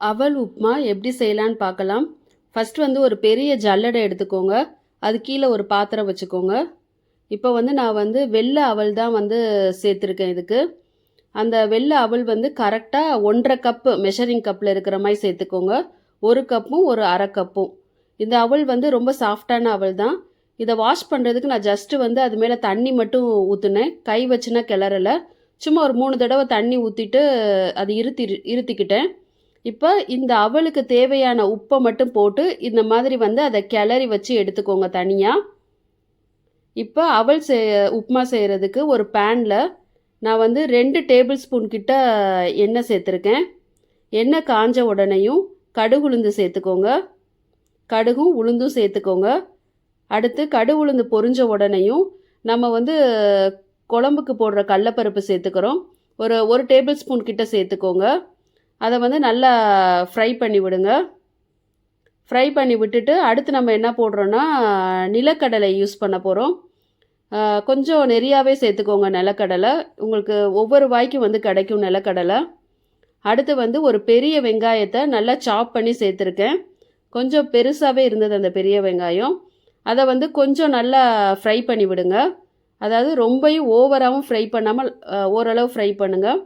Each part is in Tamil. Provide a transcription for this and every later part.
அவல் உப்புமா எப்படி செய்யலான்னு பார்க்கலாம். ஃபஸ்ட் வந்து ஒரு பெரிய ஜல்லடை எடுத்துக்கோங்க. அது கீழே ஒரு பாத்திரம் வச்சுக்கோங்க. இப்போ வந்து நான் வந்து வெள்ளை அவல் தான் வந்து சேர்த்துருக்கேன் இதுக்கு. அந்த வெள்ளை அவல் வந்து கரெக்டாக ஒன்றரை கப்பு மெஷரிங் கப்பில் இருக்கிற மாதிரி சேர்த்துக்கோங்க. ஒரு கப்பும் ஒரு அரை கப்பும் இந்த அவல் வந்து ரொம்ப சாஃப்டான அவல் தான். இதை வாஷ் பண்ணுறதுக்கு நான் ஜஸ்ட்டு வந்து அது மேலே தண்ணி மட்டும் ஊற்றுனேன் கை வச்சுனா கிளறலை. சும்மா ஒரு மூணு தடவை தண்ணி ஊற்றிட்டு அது இருத்தி இருத்திக்கிட்டேன். இப்போ இந்த அவலுக்கு தேவையான உப்பை மட்டும் போட்டு இந்த மாதிரி வந்து அதை கிளறி வச்சு எடுத்துக்கோங்க தனியாக இப்போ அவல் செய் உப்புமா செய்கிறதுக்கு ஒரு பேனில் நான் வந்து ரெண்டு டேபிள் ஸ்பூன் கிட்ட எண்ணெய் சேர்த்துருக்கேன். எண்ணெய் காஞ்ச உடனேயும் கடுகு உளுந்து சேர்த்துக்கோங்க. கடுகும் உளுந்தும் சேர்த்துக்கோங்க. அடுத்து கடுகு உளுந்து பொரிஞ்ச உடனேயும் நம்ம வந்து குழம்புக்கு போடுற கடலப்பருப்பு சேர்த்துக்கிறோம். ஒரு ஒரு டேபிள் ஸ்பூன் கிட்ட சேர்த்துக்கோங்க. அதை வந்து நல்லா ஃப்ரை பண்ணி விடுங்க. ஃப்ரை பண்ணி விட்டுட்டு அடுத்து நம்ம என்ன போடுறோன்னா நிலக்கடலை யூஸ் பண்ண போகிறோம் கொஞ்சம் நிறையாவே சேர்த்துக்கோங்க நிலக்கடலை. உங்களுக்கு ஒவ்வொரு வாய்க்கும் வந்து கிடைக்கும் நிலக்கடலை. அடுத்து வந்து ஒரு பெரிய வெங்காயத்தை நல்லா சாப் பண்ணி சேர்த்துருக்கேன். கொஞ்சம் பெருசாகவே இருந்தது அந்த பெரிய வெங்காயம். அதை வந்து கொஞ்சம் நல்லா ஃப்ரை பண்ணி விடுங்க. அதாவது ரொம்பையும் ஓவராகவும் ஃப்ரை பண்ணாமல் ஓரளவு ஃப்ரை பண்ணுங்கள்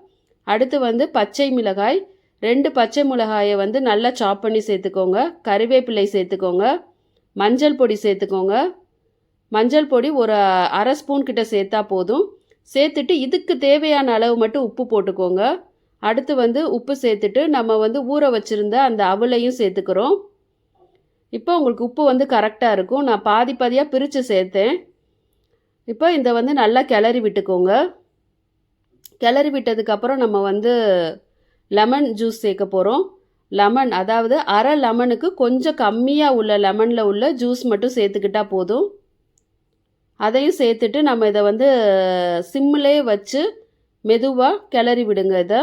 அடுத்து வந்து பச்சை மிளகாய் ரெண்டு பச்சை மிளகாயை வந்து நல்லா சாப் பண்ணி சேர்த்துக்கோங்க. கறிவேப்பிலை சேர்த்துக்கோங்க. மஞ்சள் பொடி சேர்த்துக்கோங்க. மஞ்சள் பொடி ஒரு அரை ஸ்பூன் கிட்ட சேர்த்தா போதும். சேர்த்துட்டு இதுக்கு தேவையான அளவு மட்டும் உப்பு போட்டுக்கோங்க. அடுத்து வந்து உப்பு சேர்த்துட்டு நம்ம வந்து ஊற வச்சுருந்த அந்த அவலையும் சேர்த்துக்கிறோம். இப்போ உங்களுக்கு உப்பு வந்து கரெக்டாக இருக்கும். நான் பாதி பாதியாக பிரித்து சேர்த்தேன். இப்போ இந்த வந்து நல்லா கிளறி விட்டுக்கோங்க. கிளறி விட்டதுக்கப்புறம் நம்ம வந்து லெமன் ஜூஸ் சேர்க்க போகிறோம் லெமன் அதாவது அரை லெமனுக்கு கொஞ்சம் கம்மியாக உள்ள லெமனில் உள்ள ஜூஸ் மட்டும் சேர்த்துக்கிட்டால் போதும். அதையும் சேர்த்துட்டு நம்ம இதை வந்து சிம்மிலே வச்சு மெதுவாக கிளறி விடுங்க இதை.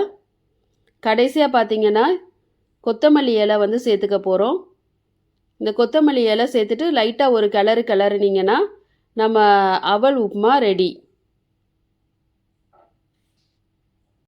கடைசியாக பார்த்தீங்கன்னா கொத்தமல்லி இலை வந்து சேர்த்துக்க போகிறோம் இந்த கொத்தமல்லி இலை சேர்த்துட்டு லைட்டாக ஒரு கிளறு கிளறுனீங்கன்னா நம்ம அவல் உப்புமா ரெடி